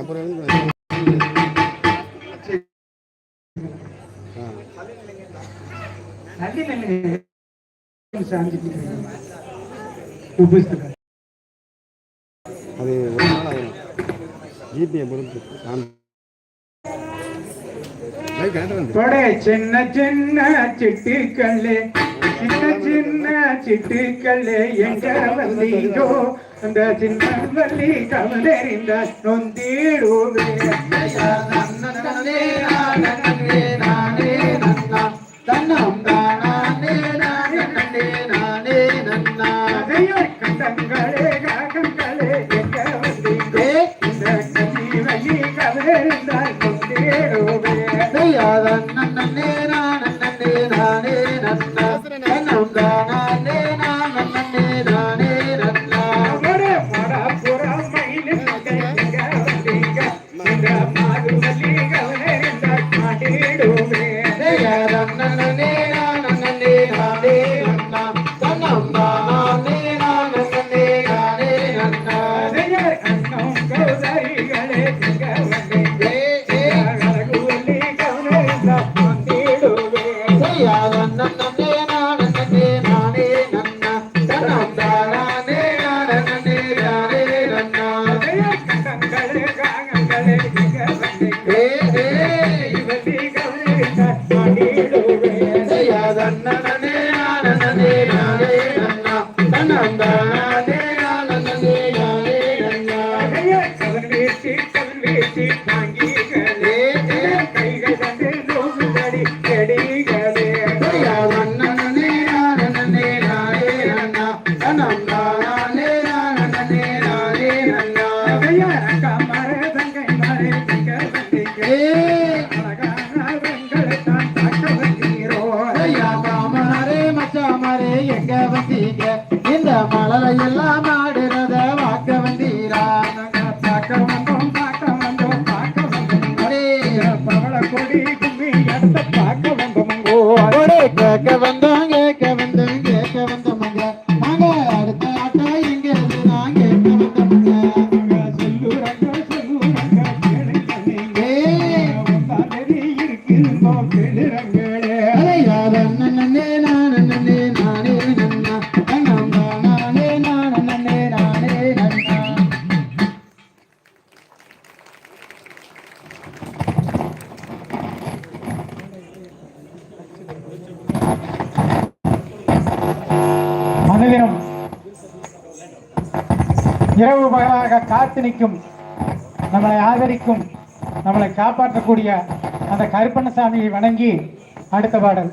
அப்புறம் அது ஒரு நாள் ஆகும் ஜிபியை பொறுத்து. கொடை சின்ன சின்ன சிட்டுக்கல்லு சின்ன சின்ன சிட்டுக்கல்லு எங்க வந்தீங்கோ அந்த சின்ன வள்ளி கவலறிந்த நொந்தீடுவே தன்னம் தானே நானே நானே நன்னா கேட்க நிற்கும் நம்மளை ஆதரிக்கும் நம்மளை காப்பாற்றக்கூடிய அந்த கருப்பண்ணசாமியை வணங்கி அடுத்த பாடல்.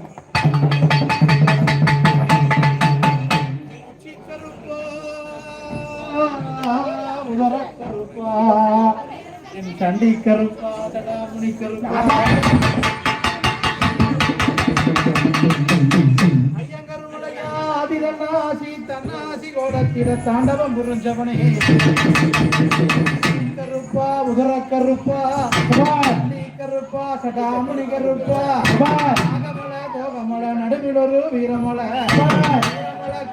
என் கண்டி கருப்பா முனி கருப்பா. கோலத்திட தாண்டவம் புரிஞ்சவனே. கருப்பா உகர கருப்பா நீ கருப்பா சடாமுனி கருப்பா நாகமல கோகமல நடுவில் ஒரு வீரமல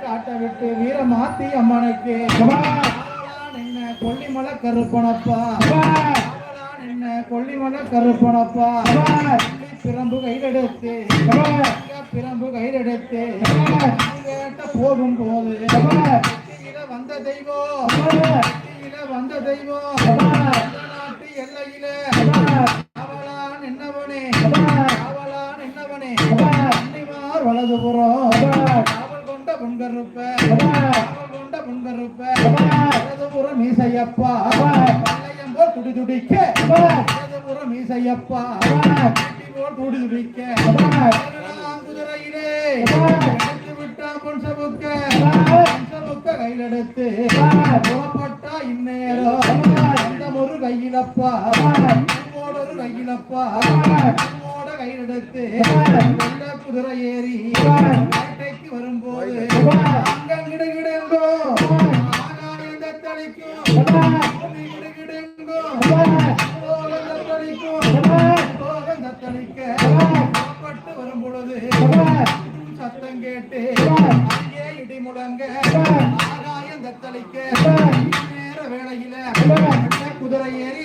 காட்ட விட்டு வீரமாத்தி அம்மனுக்கு. என்ன கொல்லிமலை கருப்பனப்பா என்ன கொல்லிமலை கருப்பனப்பா பிரம்பு கையிலெடுத்து பிரம்பு கயிறெடுத்து போகும் போது? வந்த தெய்வம்? வந்த தெய்வம்? கேட்டு அங்கே இடி முழங்க குதிரை ஏறி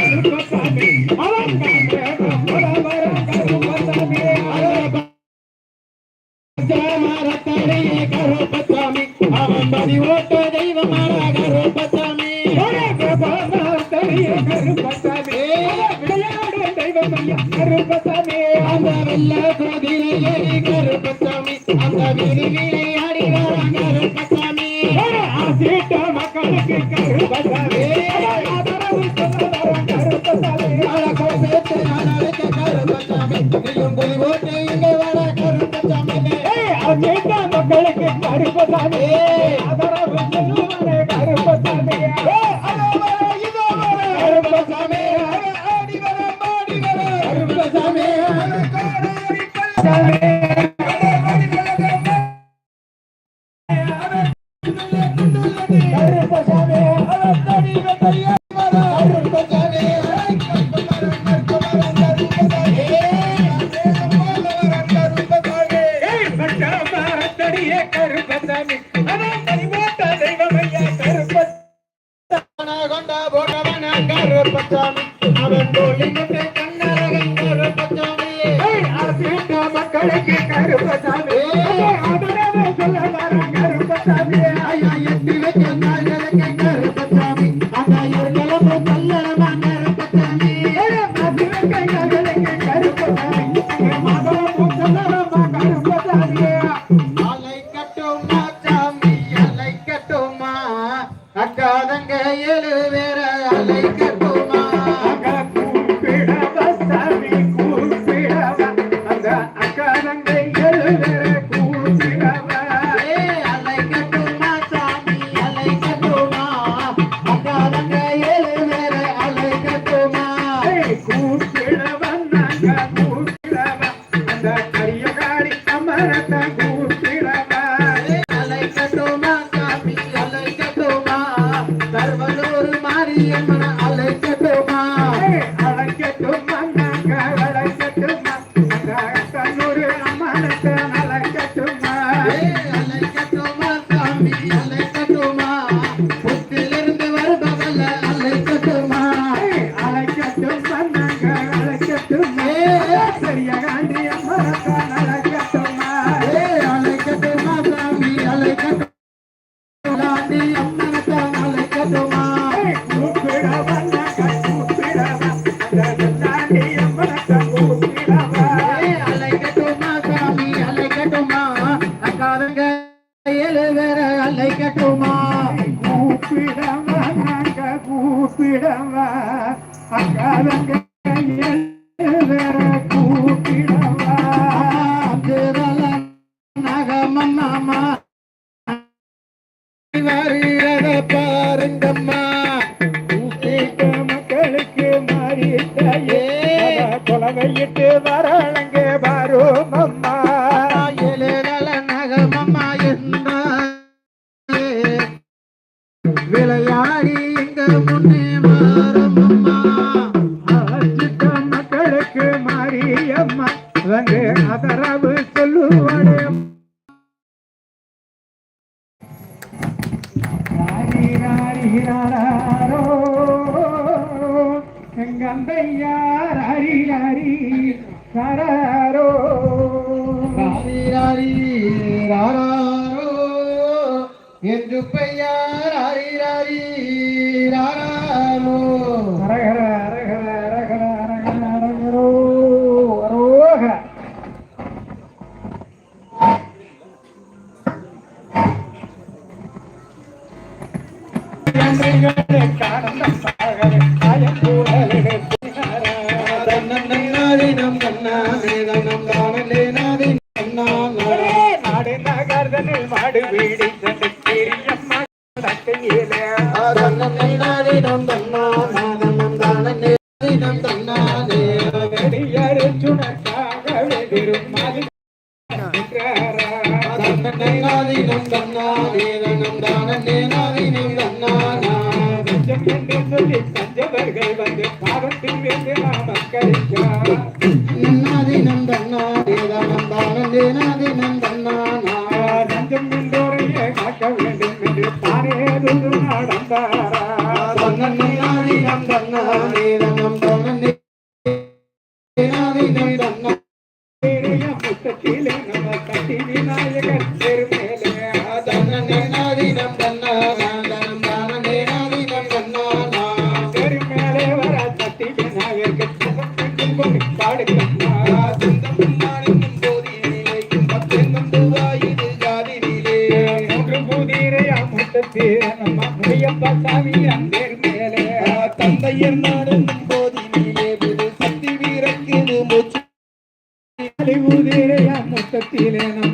இல்லாத வீரேரி கருப்பசாமி அந்த மக்களுக்கு கருப்பசாமி மக்களுக்கு கருப்பசாமி அதர Thank you. நகமன்னாமா வருகிறத பாருங்கம்மா. மக்களுக்கு மாறிட்ட தொலைவையிட்டு வர ஹரி ராமோ ஹர ஹர நடந்தாரா சொன்ன நீ நம் தன்னா நீ நம்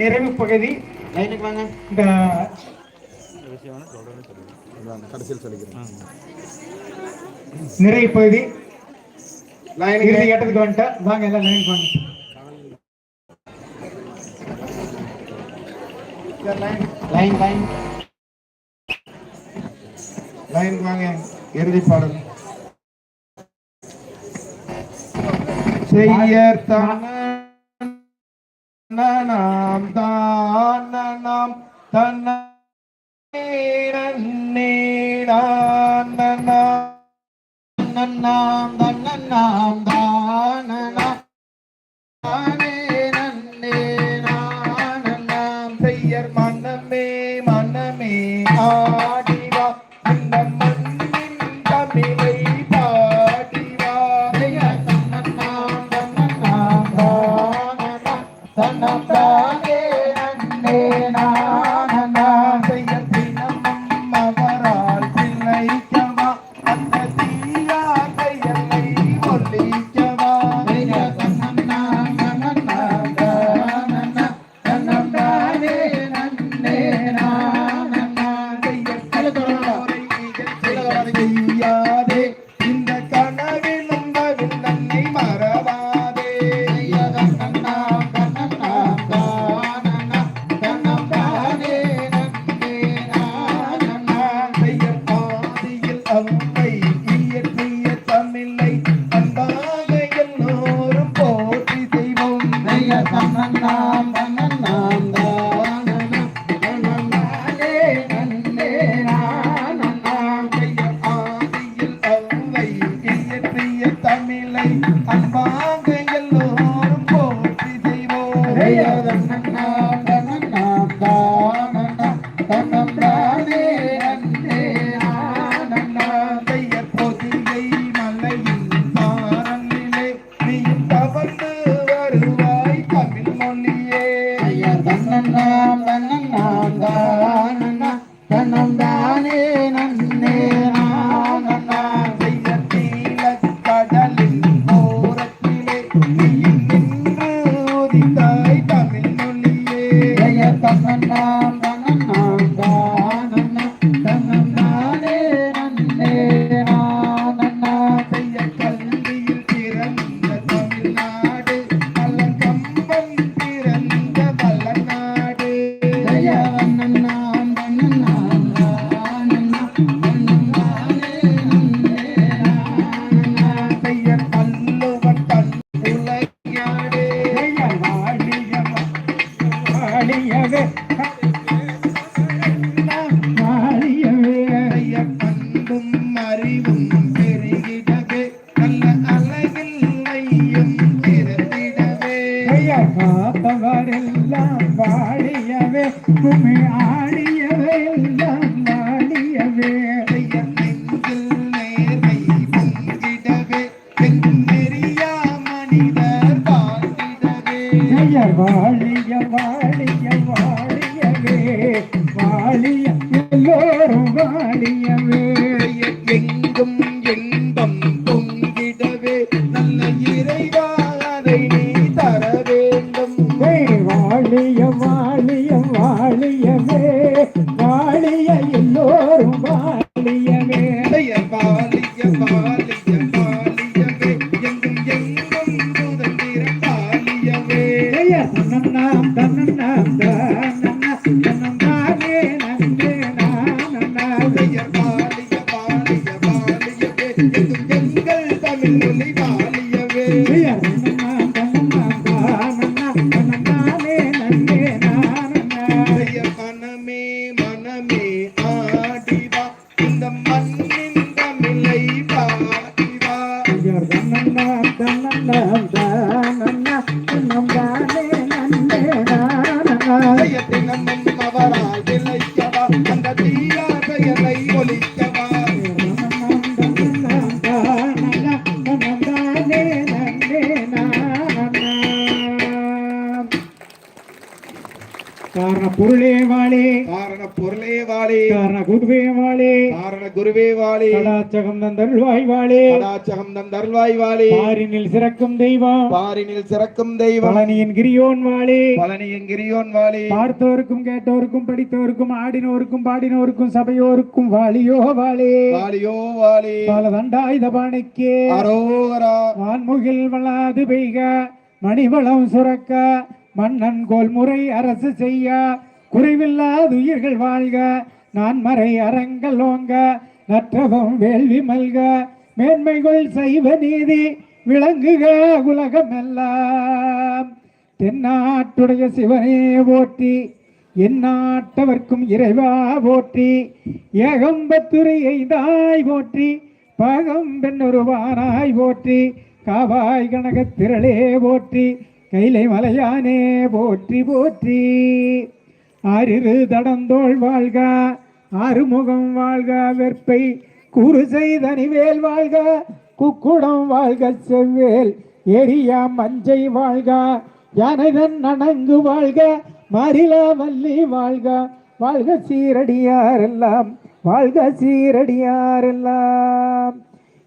நிறைவு பகுதி. இந்த கடைசியில் நிறைவு பகுதி. இறுதி கட்டத்துக்கு வந்துட்டா வாங்க எல்லாம் லைனுக்கு வாங்க. Line line. லைனுக்கு இறுதி பாடல். செய்யத்தான நாம் தான் நாம் தன்னை நாம் நாம் பெயர் காரண பொருளே வாழே. காரண பொருளே வாழே. காரண குருவே வாழே. காரண குருவே வாழே. கடாச்சகம் தந்தருள்வாய் வாழே. கடாச்சகம் தந்தருள்வாய் வாழே. பாரினில் சிறக்கும் தெய்வம். பாரினில் சிறக்கும் தெய்வம். பழனியின் கிரியோன் வாழே. பழனியின் கிரியோன் வாழே. பார்த்தோருக்கும் கேட்டோருக்கும் படித்தோருக்கும் ஆடினோருக்கும் பாடினோருக்கும் சபையோருக்கும் வாழியோ வாழே. வாலியோ வாலே பல தண்டாயுத பாணிக்கே. அரோகரா. வான்முகில் வளாது பெய்க. மணிவளம் சுரக்க. மன்னன் கோல்முறை அரசு செய்ய குறைவில்லாது உயிர்கள் வாழ்க நான் மறை அறங்கள் ஓங்க நற்றவம் வேள்வி மல்க மேன்மைகள் சைவ நீதி விளங்குக உலகமெல்லாம். தென்னாட்டுடைய சிவனே ஓட்டி எந்நாட்டவர்க்கும் இறைவா போற்றி ஏகம்பத்துரையை தாய் போற்றி பாகம் பெண்ணொருவானாய் போற்றி காவாய் கனகத் திரளே போற்றி கைலை மலையானே போற்றி போற்றி. ஆறிரு தடந்தோள் வாழ்க ஆறுமுகம் வாழ்க வெற்பை குறு செய்தனிவேல் வாழ்க குக்குடம் வாழ்க செவ்வேல் எரியா மஞ்சை வாழ்க யானைதன் நனங்கு வாழ்க மரிலா வள்ளி வாழ்க. வாழ்க சீரடியாரெல்லாம் வாழ்க சீரடியாரெல்லாம்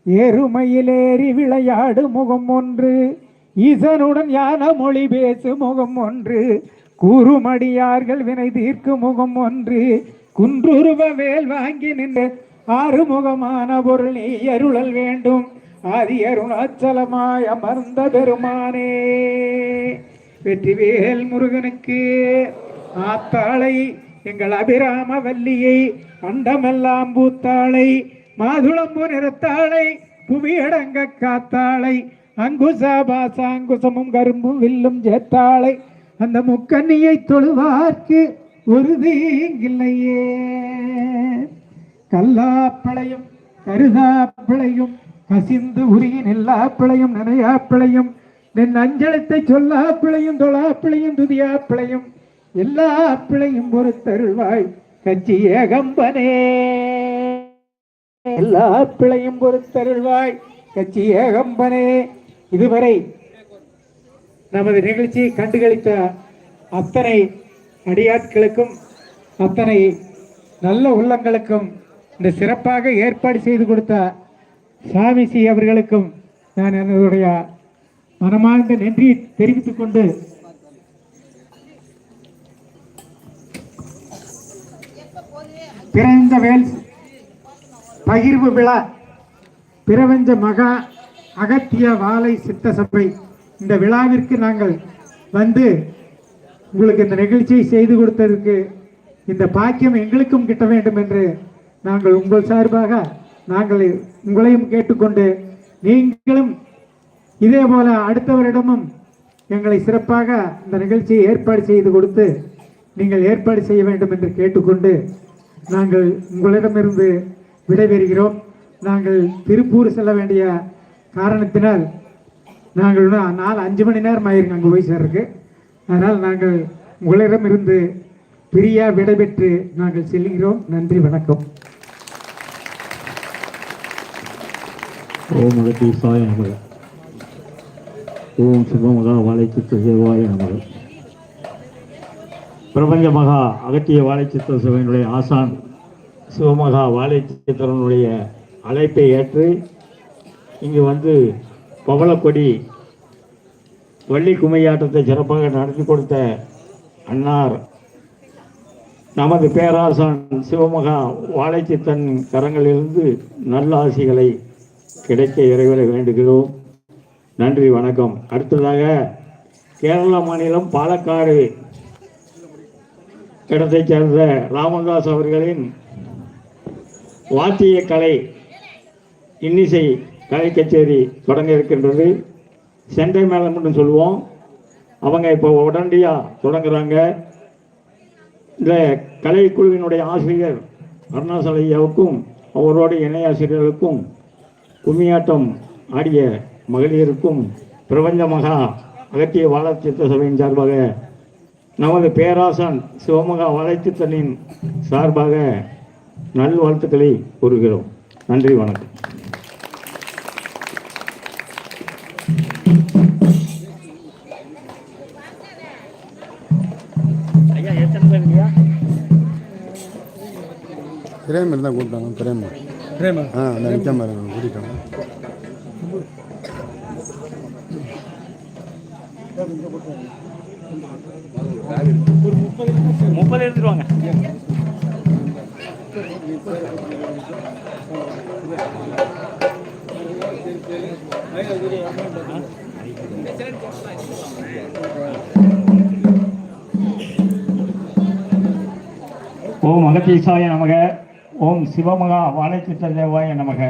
எருமையிலேறி விளையாடு முகம் ஒன்று ஈசனுடன் யான மொழி பேசு முகம் ஒன்று கூறுமடியார்கள் வினை தீர்க்கும் முகம் ஒன்று குன்றுருவ வேல் வாங்கி நின்று ஆறுமுகமான பொருள் நீ அருளல் வேண்டும். ஆதி அருணாச்சலமாய் அமர்ந்த பெருமானே. வெற்றிவேல் முருகனுக்கு ஆத்தாளை எங்கள் அபிராம வல்லியை அண்டமெல்லாம் பூத்தாளை மாதுளம்பு நிறத்தாளை புவியடங்க காத்தாளை அங்குசாபாசாங்குசமும் கரும்பும் வில்லும் ஜேத்தாளை அந்த முக்கண்ணியை தொழுவார்க்கு ஒரு கல்லாப்பிளையும் கருதாப்பிளையும் கசிந்து உருகி நெல்லாப்பிளையும் நனையாப்பிளையும் நின் அஞ்சலத்தை சொல்லாப்பிளையும் தொழாப்பிளையும் துதியாப்பிளையும் எல்லா பிழையும் தருள்வாய் கச்சி ஏகம்பனே. எல்லா பிழையும் தருள்வாய் கச்சி ஏகம்பனே. இதுவரை நமது நிகழ்ச்சியை கண்டுகளித்த அத்தனை அடியாட்களுக்கும் அத்தனை நல்ல உள்ளங்களுக்கும் இந்த சிறப்பாக ஏற்பாடு செய்து கொடுத்த சாமிசி அவர்களுக்கும் நான் என்னுடைய மனமார்ந்த நன்றியை தெரிவித்துக் கொண்டு பிறந்த வேல் பகிர்வு விழா பிரபஞ்ச மகா அகத்திய வாழை சித்த சபை. இந்த விழாவிற்கு நாங்கள் வந்து உங்களுக்கு இந்த நிகழ்ச்சியை செய்து கொடுத்ததற்கு இந்த பாக்கியம் எங்களுக்கும் கிட்ட வேண்டும் என்று நாங்கள் உங்கள் சார்பாக நாங்கள் உங்களையும் கேட்டுக்கொண்டு நீங்களும் இதே போல அடுத்தவரிடமும் எங்களை சிறப்பாக இந்த நிகழ்ச்சியை ஏற்பாடு செய்து கொடுத்து நீங்கள் ஏற்பாடு செய்ய வேண்டும் என்று கேட்டுக்கொண்டு நாங்கள் உங்களிடமிருந்து விடைபெறுகிறோம். நாங்கள் திருப்பூர் செல்ல வேண்டிய காரணத்தினால் நாங்கள் இன்னும் நாலு அஞ்சு மணி நேரம் ஆயிருங்க அங்கே போய் சேர்றதுக்கு. அதனால் நாங்கள் உங்களிடமிருந்து பிரியா விடைபெற்று நாங்கள் செல்கிறோம். நன்றி வணக்கம். ஓம் அகத்தீசாய நமக. ஓம் சிவமகா வாழைச்சித்த சிவாய நமக. பிரபஞ்ச மகா அகத்திய வாழைச்சித்த சிவனுடைய ஆசான் சிவமகா வாழைச்சித்திரனுடைய அழைப்பை ஏற்று இங்கே வந்து பவளக்கொடி வள்ளி கும்மையாட்டத்தை சிறப்பாக நடத்தி கொடுத்த அன்னார் நமது பேராசன் சிவமகா வாழைச்சித்தன் கரங்களிலிருந்து நல்ல ஆசிகளை கிடைக்க இறைவரை வேண்டுகிறோம். நன்றி வணக்கம். அடுத்ததாக கேரள மாநிலம் பாலக்காடு இடத்தைச் சேர்ந்த ராமதாஸ் அவர்களின் வாத்திய கலை இன்னிசை கலை கச்சேரி தொடங்க இருக்கின்றது. செண்டை மேளம்னு சொல்லுவோம். அவங்க இப்போ உடனடியாக தொடங்குறாங்க. இந்த கலைக்குழுவினுடைய ஆசிரியர் அருணாசல ஐயாவுக்கும் அவரோட இணையாசிரியர்களுக்கும் கும்மியாட்டம் ஆடிய மகளிருக்கும் பிரபஞ்ச மகா அகத்திய வளர்ச்சித்த சபையின் சார்பாக நமது பேராசன் சிவமகா வாழைச்சித்தனின் சார்பாக நல்வாழ்த்துக்களை கூறுகிறோம். நன்றி வணக்கம். பிரேம் இருந்தால் கூப்பிட்டாங்க பிரேம். பிரேமா. ஆ அந்த நிற்காம இருக்காங்க கூட்டிட்டாங்க முப்பது எடுத்துருவாங்க. ஓம் அகத்தீசாய நமக. ஓம் சிவமகா வாழைச்சித்த தேவாய நமக.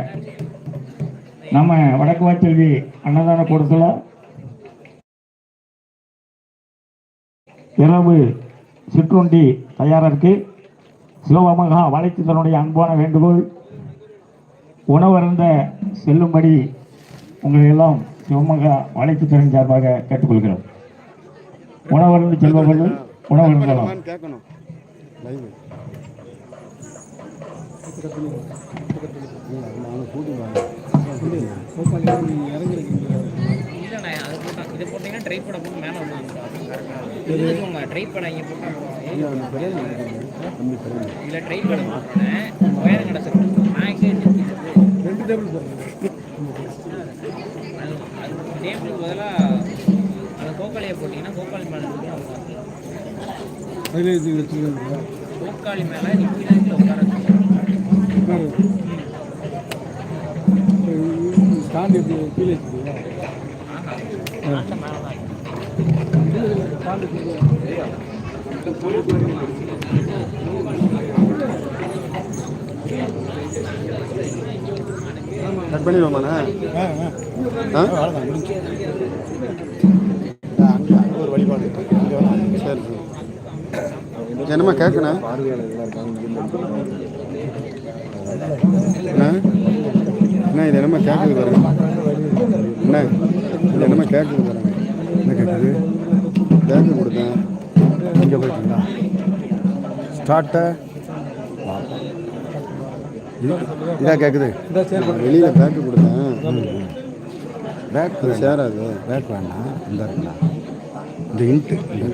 நம்ம வடக்கு வாய்ச்செல்வி அன்னதான கூடத்தில் இரவு சிற்றுண்டி தயாராக இருக்கு. சிவமகா வாழைச்சித்தனுடைய அன்பான வேண்டுகோள். உணவருந்த செல்லும்படி உங்களை எல்லாம் சிவமகா வாழைச்சித்தரின் சார்பாக கேட்டுக்கொள்கிறோம். உணவருந்து செல்பவர்கள் உணவருந்தலாம் கேட்கணும் லைவ் நாங்கள் கூட்டிடுவாங்க இல்லைண்ணே அது போட்டா இது போட்டிங்கன்னா ட்ரை பண்ண போட்டு மேலே வந்தாங்க ட்ரை பண்ண இங்கே பிரேம் இதில் ட்ரை பண்ண போட்டேன் ஒயரம் கிடச்சிருக்கு நான் எங்கே ரெண்டு டேபிள் டேபிளுக்கு பதிலாக அந்த கோக்காளியை போட்டிங்கன்னா கோக்காளி மேலே தோக்காளி மேலே இல்லை உட்கார ஸ்டாண்ட் எப்படி கீழே கட் பண்ணிடுவோமாண்ணா அங்கே அங்கே ஒரு வழிபாடு சரி சரி என்னம்மா கேட்கணும் இருக்காங்க என்ன இது என்னம்மா கேட்குது பாருங்க. என்ன இது என்னம்மா கேட்குது பாருங்க. என்ன கேட்குது பேக்கு கொடுத்தேன். இங்கே போயிட்டீங்களா? ஸ்டார்ட்டை இதாக கேட்குது வெளியில் பேக்கு கொடுத்தேன். பேக் சேராது. பேக் வேண்டாம் இந்த இருக்குல்ல இந்த இன்ட்டு. இந்த